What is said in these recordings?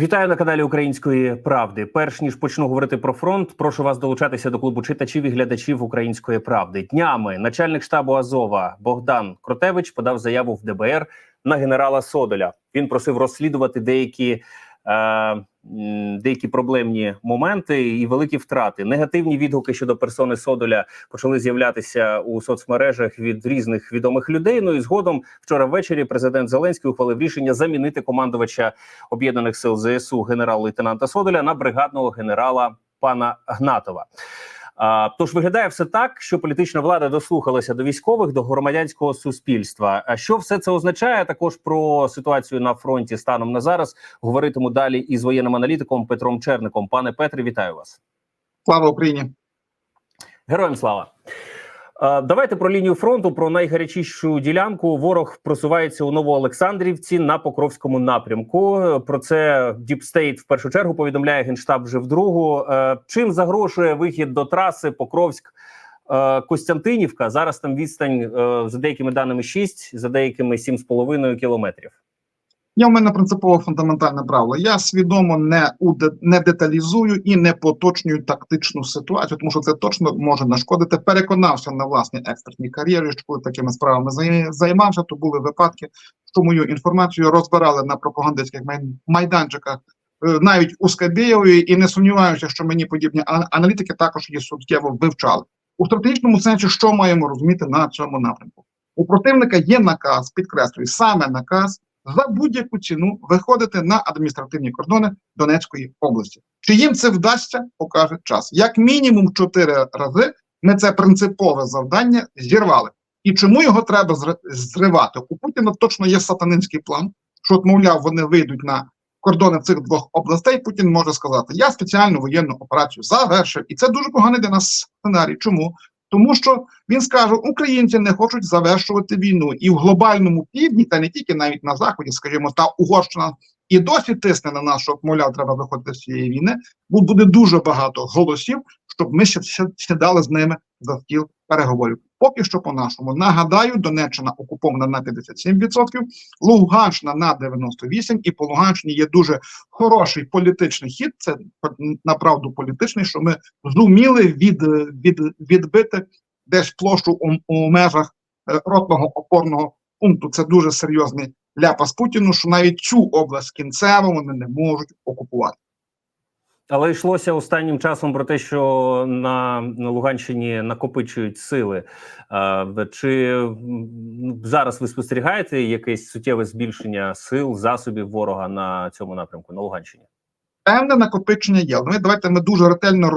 Вітаю на каналі Української Правди. Перш ніж почну говорити про фронт, прошу вас долучатися до клубу читачів і глядачів Української правди. Днями начальник штабу Азова Богдан Кротевич подав заяву в ДБР на генерала Содоля. Він просив розслідувати деякі. Е, деякі проблемні моменти і великі втрати. Негативні відгуки щодо персони Содоля почали з'являтися у соцмережах від різних відомих людей. Ну і згодом вчора ввечері президент Зеленський ухвалив рішення замінити командувача об'єднаних сил ЗСУ генерал-лейтенанта Содоля на бригадного генерала пана Гнатова. Тож виглядає все так, що політична влада дослухалася до військових, до громадянського суспільства. А що все це означає? Також про ситуацію на фронті станом на зараз говоритиму далі із воєнним аналітиком Петром Черником. Пане Петре, вітаю вас. Слава Україні, героям слава. Давайте про лінію фронту про найгарячішу ділянку. Ворог просувається у Новоолександрівці на Покровському напрямку. Про це Діпстейт в першу чергу повідомляє генштаб вже вдругу. Чим загрожує вихід до траси Покровськ Костянтинівка? Зараз там відстань за деякими даними 6, за деякими 7,5 кілометрів. Я в мене принципово фундаментальне правило. Я свідомо не уде, не деталізую і не поточнюю тактичну ситуацію, тому що це точно може нашкодити. Переконався на власній експертній кар'єрі, що коли такими справами займався, то були випадки, що мою інформацію розбирали на пропагандистських майданчиках, навіть у Скабєєвої, і не сумніваюся, що мені подібні аналітики також її суттєво вивчали у стратегічному сенсі, що маємо розуміти на цьому напрямку. У противника є наказ, підкреслюю, саме наказ за будь-яку ціну виходити на адміністративні кордони Донецької області. Чи їм це вдасться, покаже час. Як мінімум чотири рази ми це принципове завдання зірвали. І чому його треба зривати? У Путіна точно є сатанинський план, що, от, мовляв, вони вийдуть на кордони цих двох областей. Путін може сказати: Я спеціальну воєнну операцію завершив, і це дуже поганий для нас сценарій. Чому? Тому що він скаже, українці не хочуть завершувати війну, і в глобальному півдні, та не тільки навіть на заході, скажімо, та Угорщина і досі тисне на нас, що мовляв, треба виходити з цієї війни. Бо буде дуже багато голосів, щоб ми ще сідали з ними за стіл переговорів. Поки що по нашому нагадаю, Донеччина окупована на 57%, Луганщина на 98%, і по Луганщині є дуже хороший політичний хід. Це направду політичний, що ми зуміли від, від відбити десь площу у, у межах е, ротного опорного пункту. Це дуже серйозний ляпас Путіну, що навіть цю область кінцево вони не можуть окупувати. Але йшлося останнім часом про те, що на, Луганщині накопичують сили. Чи зараз ви спостерігаєте якесь суттєве збільшення сил, засобів ворога на цьому напрямку на Луганщині? Певне накопичення є. Але давайте ми дуже ретельно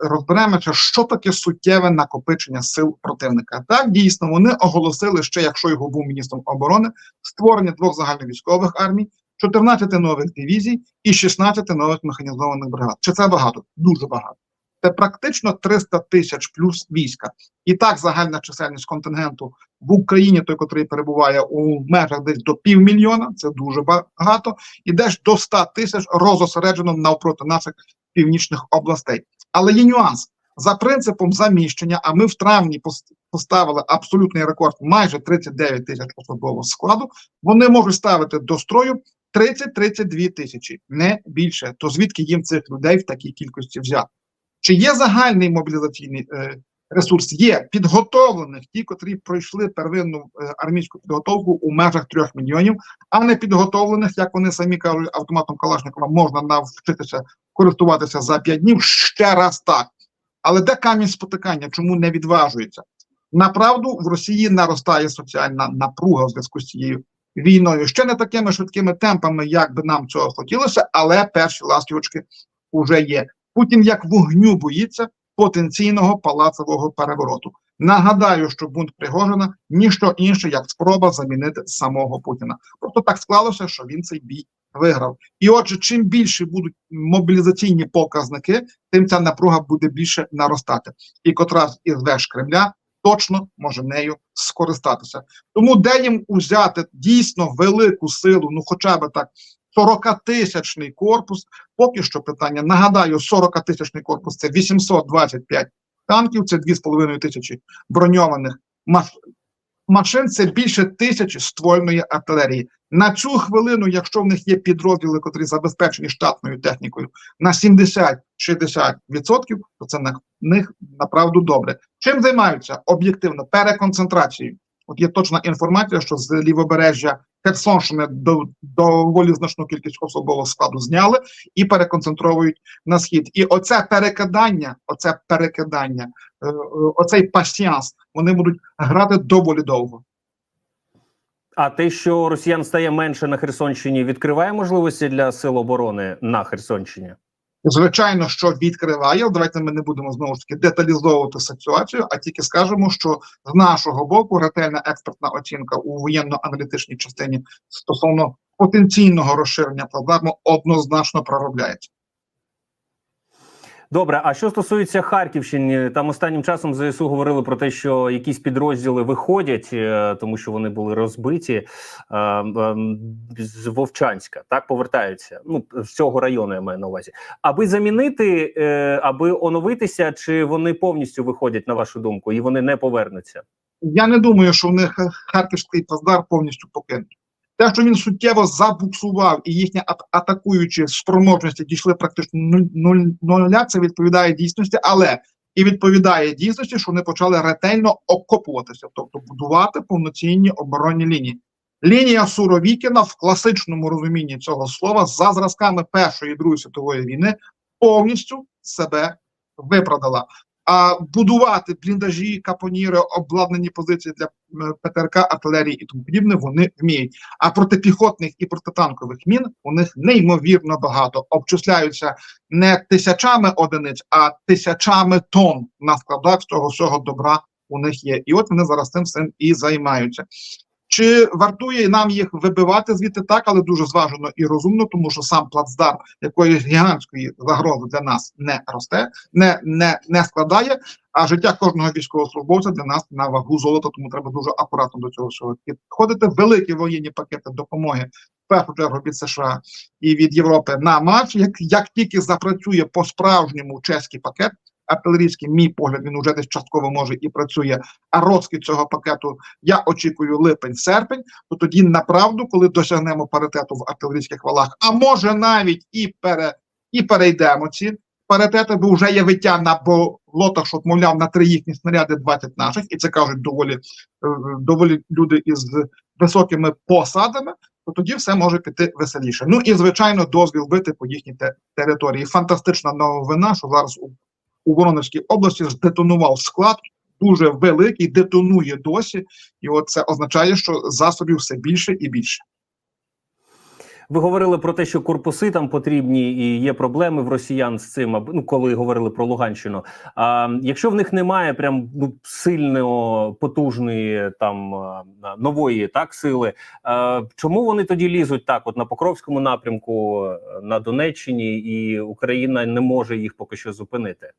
розберемося, що таке суттєве накопичення сил противника. Так дійсно вони оголосили ще, якщо його був міністром оборони, створення двох загальновійськових армій. 14 нових дивізій і 16 нових механізованих бригад. Чи це багато? Дуже багато. Це практично 300 тисяч плюс війська. І так загальна чисельність контингенту в Україні, той, котрий перебуває у межах десь до півмільйона, це дуже багато, і десь до 100 тисяч розосереджено навпроти наших північних областей. Але є нюанс. За принципом заміщення, а ми в травні поставили абсолютний рекорд майже 39 тисяч особового складу. Вони можуть ставити до строю 30-32 тисячі, не більше. То звідки їм цих людей в такій кількості взяти? Чи є загальний мобілізаційний е, ресурс? Є підготовлених ті, котрі пройшли первинну е, армійську підготовку у межах трьох мільйонів, а не підготовлених, як вони самі кажуть, автоматом Калашникова можна навчитися користуватися за п'ять днів. Ще раз так. Але де камінь спотикання? Чому не відважується? Направду в Росії наростає соціальна напруга в зв'язку з цією війною. Ще не такими швидкими темпами, як би нам цього хотілося, але перші ластівочки вже є. Путін як вогню боїться потенційного палацового перевороту. Нагадаю, що бунт Пригожина ніщо інше, як спроба замінити самого Путіна. Просто так склалося, що він цей бій виграв. І отже, чим більше будуть мобілізаційні показники, тим ця напруга буде більше наростати. І котрась із веж Кремля точно може нею скористатися. Тому де їм узяти дійсно велику силу, ну хоча б так 40-тисячний корпус. Поки що питання. Нагадаю, 40-тисячний корпус це 825 танків, це 2,5 тисячі броньованих машин це більше тисячі ствольної артилерії. На цю хвилину, якщо в них є підрозділи, котрі забезпечені штатною технікою на 70-60%, то це на них направду добре. Чим займаються об'єктивно переконцентрацією? От є точна інформація, що з лівобережжя Херсонщини до доволі значну кількість особового складу зняли і переконцентровують на схід. І оце перекидання, оце перекидання, е, е, оцей пасіанс, вони будуть грати доволі довго. А те, що росіян стає менше на Херсонщині, відкриває можливості для сил оборони на Херсонщині. Звичайно, що відкриває. Давайте ми не будемо знову ж таки деталізовувати ситуацію, а тільки скажемо, що з нашого боку ретельна експертна оцінка у воєнно-аналітичній частині стосовно потенційного розширення плацдарму однозначно проробляється. Добре, а що стосується Харківщини, там останнім часом ЗСУ говорили про те, що якісь підрозділи виходять, е, тому що вони були розбиті е, е, з Вовчанська, так повертаються. Ну з цього району я маю на увазі. Аби замінити, е, аби оновитися, чи вони повністю виходять на вашу думку, і вони не повернуться. Я не думаю, що в них харківський плацдарм повністю покинуть. Те, що він суттєво забуксував, і їхні атакуючі спроможності дійшли практично нуля, це відповідає дійсності, але і відповідає дійсності, що вони почали ретельно окопуватися, тобто будувати повноцінні оборонні лінії. Лінія Суровікіна в класичному розумінні цього слова за зразками Першої і Другої світової війни повністю себе виправдала. А будувати бліндажі, капоніри, обладнані позиції для ПТРК, артилерії і тому подібне вони вміють. А протипіхотних і протитанкових мін у них неймовірно багато. Обчисляються не тисячами одиниць, а тисячами тонн на складах цього всього добра у них є. І от вони зараз цим всім і займаються. Чи вартує нам їх вибивати звідти так, але дуже зважено і розумно, тому що сам плацдарм якоїсь гігантської загрози для нас не росте, не, не, не складає. А життя кожного військовослужбовця для нас на вагу золота, тому треба дуже акуратно до цього всього підходити. Великі воєнні пакети допомоги в першу чергу від США і від Європи на марш. Як, як тільки запрацює по справжньому чеський пакет. Артилерійський, мій погляд, він уже десь частково може і працює. А розкид цього пакету я очікую липень-серпень. То тоді направду, коли досягнемо паритету в артилерійських валах, а може навіть і пере і перейдемо ці паритети, бо вже є виття на болотах, що мовляв на три їхні снаряди, 20 наших, і це кажуть доволі е, доволі люди із високими посадами. То тоді все може піти веселіше. Ну і звичайно, дозвіл бити по їхній те- території. Фантастична новина, що зараз у, у Воронежській області здетонував склад, дуже великий, детонує досі, і це означає, що засобів все більше і більше. Ви говорили про те, що корпуси там потрібні, і є проблеми в росіян з цим. Ну, коли говорили про Луганщину. А якщо в них немає прям ну сильно потужної там нової так сили, а, чому вони тоді лізуть так? От на Покровському напрямку, е, на Донеччині, і Україна не може їх поки що зупинити.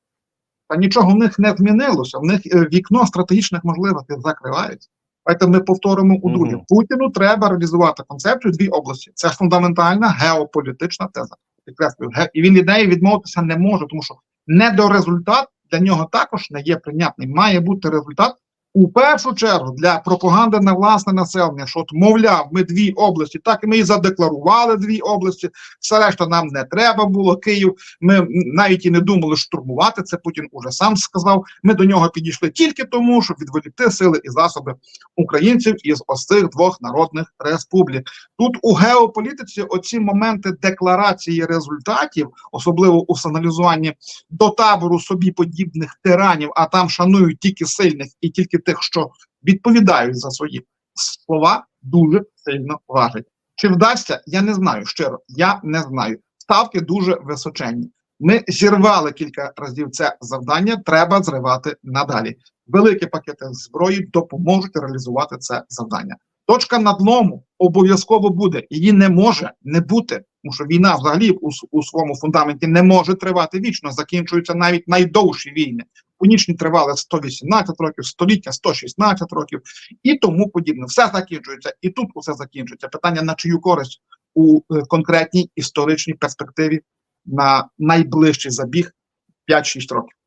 Та нічого в них не змінилося. В них е, вікно стратегічних можливостей закривається. Давайте ми повторимо у друге. Мгм. Путіну треба реалізувати концепцію дві області. Це фундаментальна геополітична теза. Підкреслюю, і він від неї відмовитися не може, тому що недорезультат для нього також не є прийнятний. Має бути результат у першу чергу для пропаганди на власне населення. Що от, мовляв, ми дві області, так ми і задекларували дві області. Все решта нам не треба було. Київ. Ми навіть і не думали штурмувати. Це Путін уже сам сказав. Ми до нього підійшли тільки тому, щоб відволікти сили і засоби українців із ось цих двох народних республік. Тут у геополітиці оці моменти декларації результатів, особливо у сигналізуванні до табору собі подібних тиранів, а там шанують тільки сильних і тільки тих, що відповідають за свої слова, дуже сильно важать. Чи вдасться? Я не знаю. Щиро, я не знаю. Ставки дуже височенні. Ми зірвали кілька разів це завдання. Треба зривати надалі. Великі пакети зброї допоможуть реалізувати це завдання. Точка надлому обов'язково буде. Її не може не бути, тому що війна взагалі у, у своєму фундаменті не може тривати вічно. Закінчуються навіть найдовші війни. Унічні тривали 118 років, століття 116 років і тому подібне. Все закінчується, і тут усе закінчується. Питання на чию користь у е, конкретній історичній перспективі на найближчий забіг 5-6 років.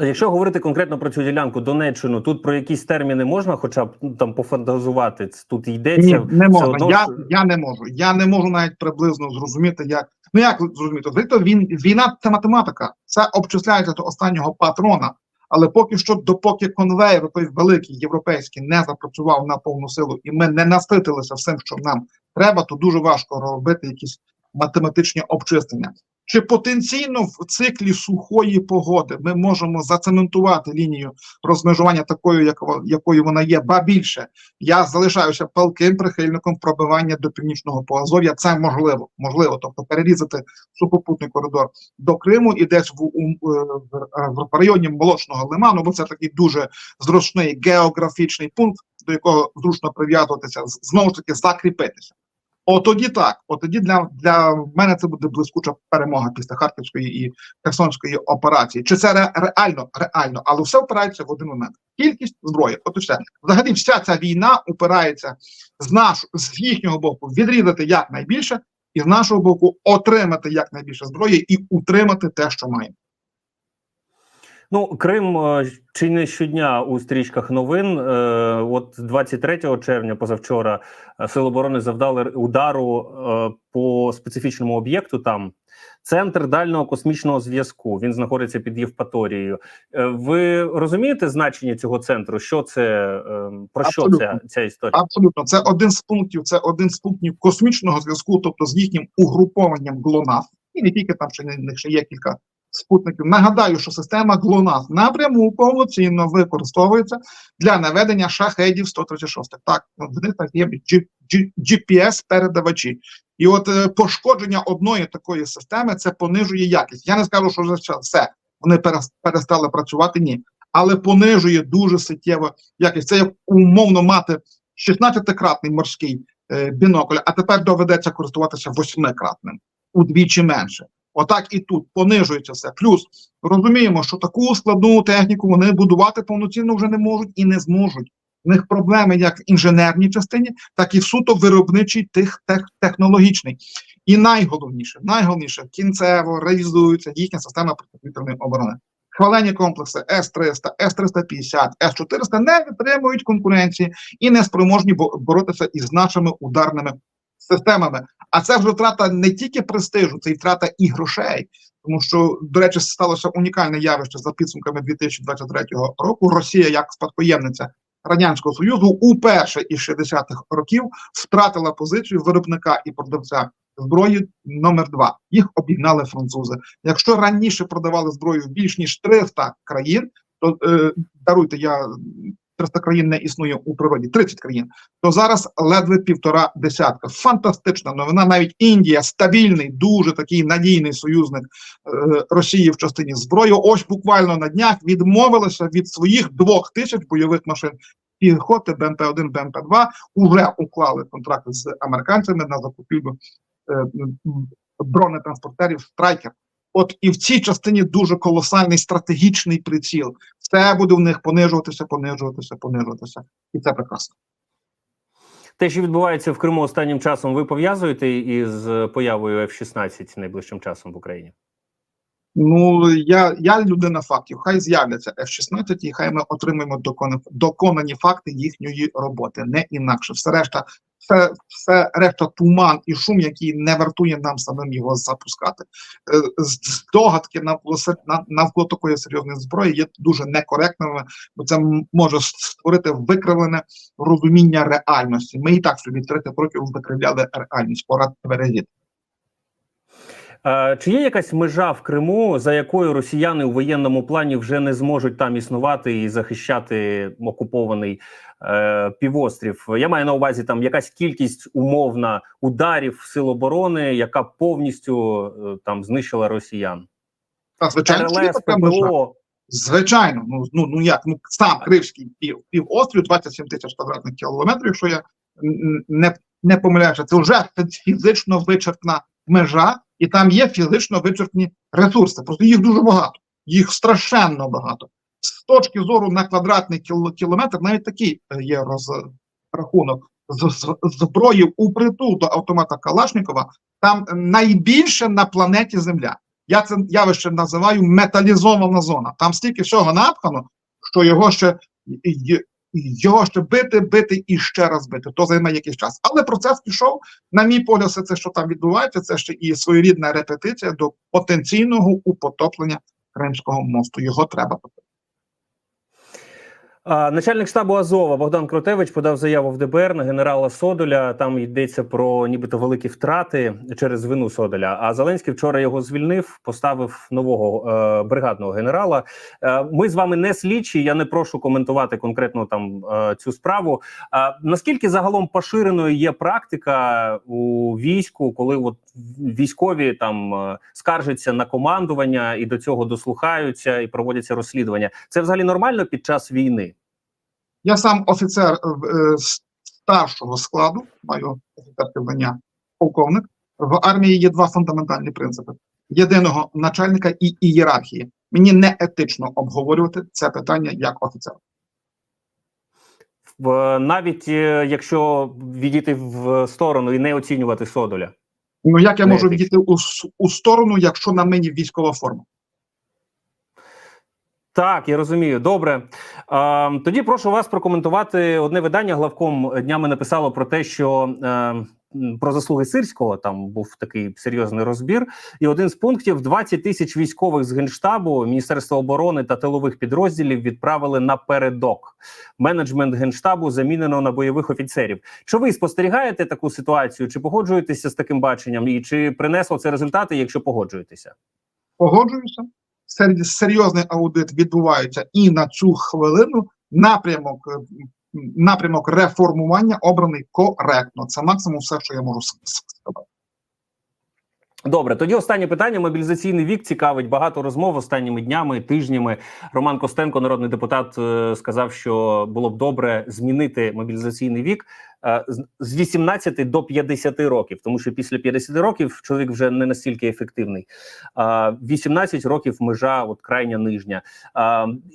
А Якщо говорити конкретно про цю ділянку Донеччину, тут про якісь терміни можна, хоча б ну, там пофантазувати. Тут йдеться Ні, не можна. одно, Я, я не можу. Я не можу навіть приблизно зрозуміти, як ну як зрозуміти. Звідти він війна це математика. Це обчисляється до останнього патрона. Але поки що, допоки конвейер той великий європейський не запрацював на повну силу, і ми не наситилися всім, що нам треба, то дуже важко робити якісь математичні обчислення. Чи потенційно в циклі сухої погоди ми можемо зацементувати лінію розмежування такою, як якою вона є, ба більше я залишаюся палким прихильником пробивання до північного Поазов'я. Це можливо, можливо, тобто перерізати сухопутний коридор до Криму і десь в, е, в, е, в районі Молочного лиману, бо це такий дуже зручний географічний пункт, до якого зручно прив'язуватися, знову ж таки закріпитися. От тоді так, от тоді для, для мене це буде блискуча перемога після Харківської і Херсонської операції. Чи це ре, реально? Реально, але все впирається в один момент. Кількість зброї. От і все. Взагалі, вся ця війна упирається з наш, з їхнього боку відрізати якнайбільше, і з нашого боку отримати якнайбільше зброї і утримати те, що маємо. Ну, Крим е, чи не щодня у стрічках новин. Е, От 23 червня, позавчора, е, Сили оборони завдали удару по специфічному об'єкту. Там центр дальнього космічного зв'язку. Він знаходиться під Євпаторією. Ви розумієте значення цього центру? Що це про що ця, ця історія? Абсолютно, це один з пунктів, це один з пунктів космічного зв'язку, тобто з їхнім угрупованням ГЛОНАС, і не тільки там ще не ще є кілька спутників. Нагадаю, що система ГЛОНАС напряму повноцінно використовується для наведення шахедів 136. Так, в них так є GPS-передавачі. І от е, пошкодження одної такої системи це понижує якість. Я не скажу, що вже все, вони перестали працювати. Ні. Але понижує дуже суттєво якість. Це як умовно мати 16-кратний морський е, бінокль, а тепер доведеться користуватися 8-кратним, удвічі менше. Отак і тут понижується все. Плюс розуміємо, що таку складну техніку вони будувати повноцінно вже не можуть і не зможуть. В них проблеми як в інженерній частині, так і в суто виробничій тих тех, технологічний. І найголовніше, найголовніше, кінцево реалізується їхня система протиповітряної оборони. Хвалені комплекси С-300, С-350, С-400 не витримують конкуренції і не спроможні бо- боротися із нашими ударними системами. А це вже втрата не тільки престижу, це й втрата і грошей. Тому що, до речі, сталося унікальне явище за підсумками 2023 року. Росія, як спадкоємниця Радянського Союзу, уперше із 60-х років втратила позицію виробника і продавця зброї номер два. Їх обігнали французи. Якщо раніше продавали зброю в більш ніж 300 країн, то е, даруйте, я 300 країн не існує у природі, 30 країн, то зараз ледве півтора десятка. Фантастична новина. Навіть Індія стабільний, дуже такий надійний союзник е, Росії в частині зброї. Ось буквально на днях відмовилася від своїх двох тисяч бойових машин. Піхоти БМП-1, БМП-2 уже уклали контракти з американцями на закупівлю е, бронетранспортерів Страйкер. От і в цій частині дуже колосальний стратегічний приціл. Все буде в них понижуватися, понижуватися, понижуватися. І це прекрасно. Те, що відбувається в Криму останнім часом, ви пов'язуєте із появою F-16 найближчим часом в Україні? Ну я, я людина фактів. Хай з'являться F-16 і хай ми отримаємо доконані, доконані факти їхньої роботи, не інакше. Все решта, все, все решта туман і шум, який не вартує нам самим його запускати. Е, Здогадки навколо навколо такої серйозної зброї є дуже некоректними, бо це може створити викривлене розуміння реальності. Ми і так собі 30 років викривляли реальність. Пора тверезіти. Чи є якась межа в Криму, за якою росіяни у воєнному плані вже не зможуть там існувати і захищати окупований е, півострів? Я маю на увазі там якась кількість умовна ударів сил оборони, яка повністю е, там знищила росіян. Та, звичайно, РЛС. ППО. Звичайно, ну ну ну як ну сам Кримський пів півострів 27 тисяч квадратних кілометрів. Якщо я не, не помиляюся, це вже фізично вичерпна межа, і там є фізично вичерпні ресурси. Просто їх дуже багато, їх страшенно багато. З точки зору на квадратний кіл- кілометр, навіть такий е, є розрахунок з, зброї у притул до автомата Калашникова. Там найбільше на планеті Земля. Я це явище називаю металізована зона. Там стільки всього напхано, що його ще його ще бити, бити і ще раз бити. То займе якийсь час. Але процес пішов. На мій погляд, все це, що там відбувається, це ще і своєрідна репетиція до потенційного употоплення Кримського мосту. Його треба топити. Начальник штабу Азова Богдан Кротевич подав заяву в ДБР на генерала Содоля. Там йдеться про нібито великі втрати через вину Содоля. А Зеленський вчора його звільнив, поставив нового е, бригадного генерала. Е, ми з вами не слідчі. Я не прошу коментувати конкретно там е, цю справу. А наскільки загалом поширеною є практика у війську, коли от військові там е, скаржаться на командування і до цього дослухаються і проводяться розслідування? Це взагалі нормально під час війни? Я сам офіцер е, е, старшого складу, маю офіцерське звання полковник. В армії є два фундаментальні принципи: єдиного начальника і ієрархії. Мені не етично обговорювати це питання як офіцер. Навіть е, якщо відійти в сторону і не оцінювати Содоля. Ну як я Не можу етично. відійти у, у сторону, якщо на мені військова форма? Так, я розумію. Добре. А, тоді прошу вас прокоментувати одне видання. Главком днями написало про те, що е, про заслуги сирського там був такий серйозний розбір. І один з пунктів: 20 тисяч військових з генштабу, Міністерства оборони та тилових підрозділів відправили на передок. Менеджмент генштабу замінено на бойових офіцерів. Чи ви спостерігаєте таку ситуацію? Чи погоджуєтеся з таким баченням? І чи принесло це результати, якщо погоджуєтеся? Погоджуюся. Сер- Серйозний аудит відбувається і на цю хвилину напрямок, е, напрямок реформування обраний коректно. Це максимум все, що я можу сказати. Добре, тоді останнє питання. Мобілізаційний вік цікавить багато розмов останніми днями, тижнями. Роман Костенко, народний депутат, е, сказав, що було б добре змінити мобілізаційний вік е, з- з 18 до 50 років, тому що після 50 років чоловік вже не настільки ефективний. А 18 років межа, от крайня нижня.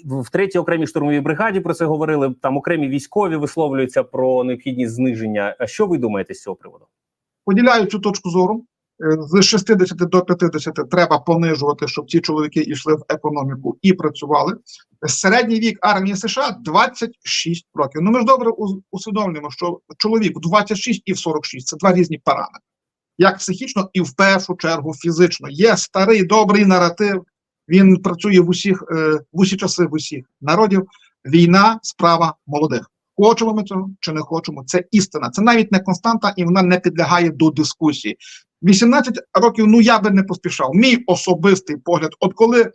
В третій окремій штурмовій бригаді про це говорили. Там окремі військові висловлюються про необхідність зниження. Що ви думаєте з цього приводу? Поділяю цю точку зору. З 60 до 50 треба понижувати, щоб ці чоловіки йшли в економіку і працювали. Середній вік армії США 26 років. Ну ми ж добре усвідомлюємо, що чоловік в 26 і в 46 це два різні параметри. Як психічно, і в першу чергу фізично. Є старий добрий наратив. Він працює в усіх е, в усі часи, в усіх народів. Війна справа молодих. Хочемо ми цього чи не хочемо, це істина. Це навіть не константа, і вона не підлягає до дискусії. 18 років, ну я би не поспішав. Мій особистий погляд, от коли е,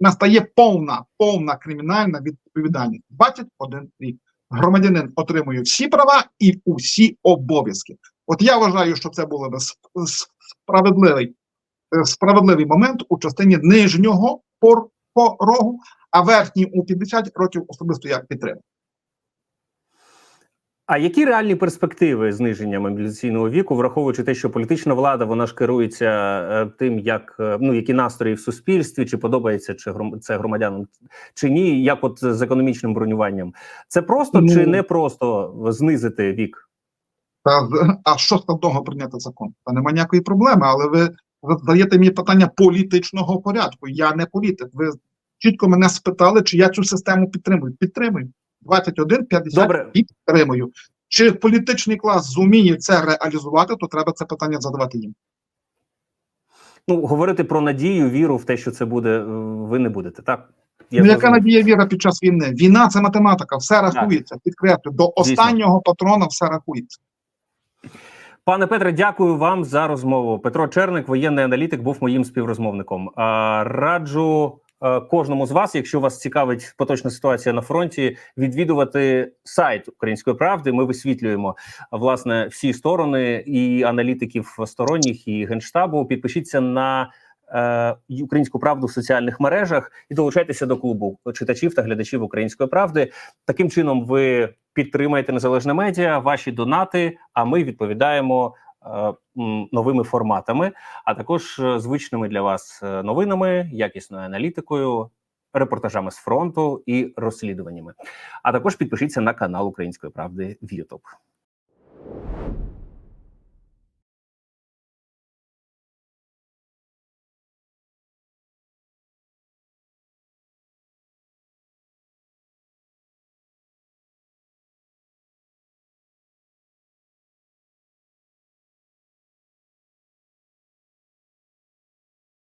настає повна, повна кримінальна відповідальність, 21 рік. Громадянин отримує всі права і усі обов'язки. От я вважаю, що це було би справедливий, е, справедливий момент у частині нижнього порогу, а верхній у 50 років особисто я підтримую. А які реальні перспективи зниження мобілізаційного віку, враховуючи те, що політична влада вона ж керується е, тим, як е, ну які настрої в суспільстві, чи подобається чи це громадянам чи ні, як от з економічним бронюванням, це просто Ну. чи не просто знизити вік? Та а що складного прийняти закон? Та нема ніякої проблеми, але ви задаєте мені питання політичного порядку. Я не політик. Ви чітко мене спитали, чи я цю систему підтримую. Підтримую. 21, 50 Добре. підтримую. Чи політичний клас зуміє це реалізувати, то треба це питання задавати їм. Ну говорити про надію, віру в те, що це буде, е, ви не будете, так? Я ну, яка надія віра під час війни? Війна це математика, все рахується. Підкреслю, до останнього патрона все рахується. Пане Петре, дякую вам за розмову. Петро Черник, воєнний аналітик, був моїм співрозмовником. Раджу кожному з вас, якщо вас цікавить поточна ситуація на фронті, відвідувати сайт Української правди. Ми висвітлюємо власне всі сторони і аналітиків сторонніх і генштабу. Підпишіться на е, українську правду в соціальних мережах і долучайтеся до клубу читачів та глядачів української правди. Таким чином, ви підтримаєте незалежне медіа, ваші донати. А ми відповідаємо е, новими форматами, а також е, звичними для вас е, новинами, якісною аналітикою, репортажами з фронту і розслідуваннями. А також підпишіться на канал Української правди в YouTube.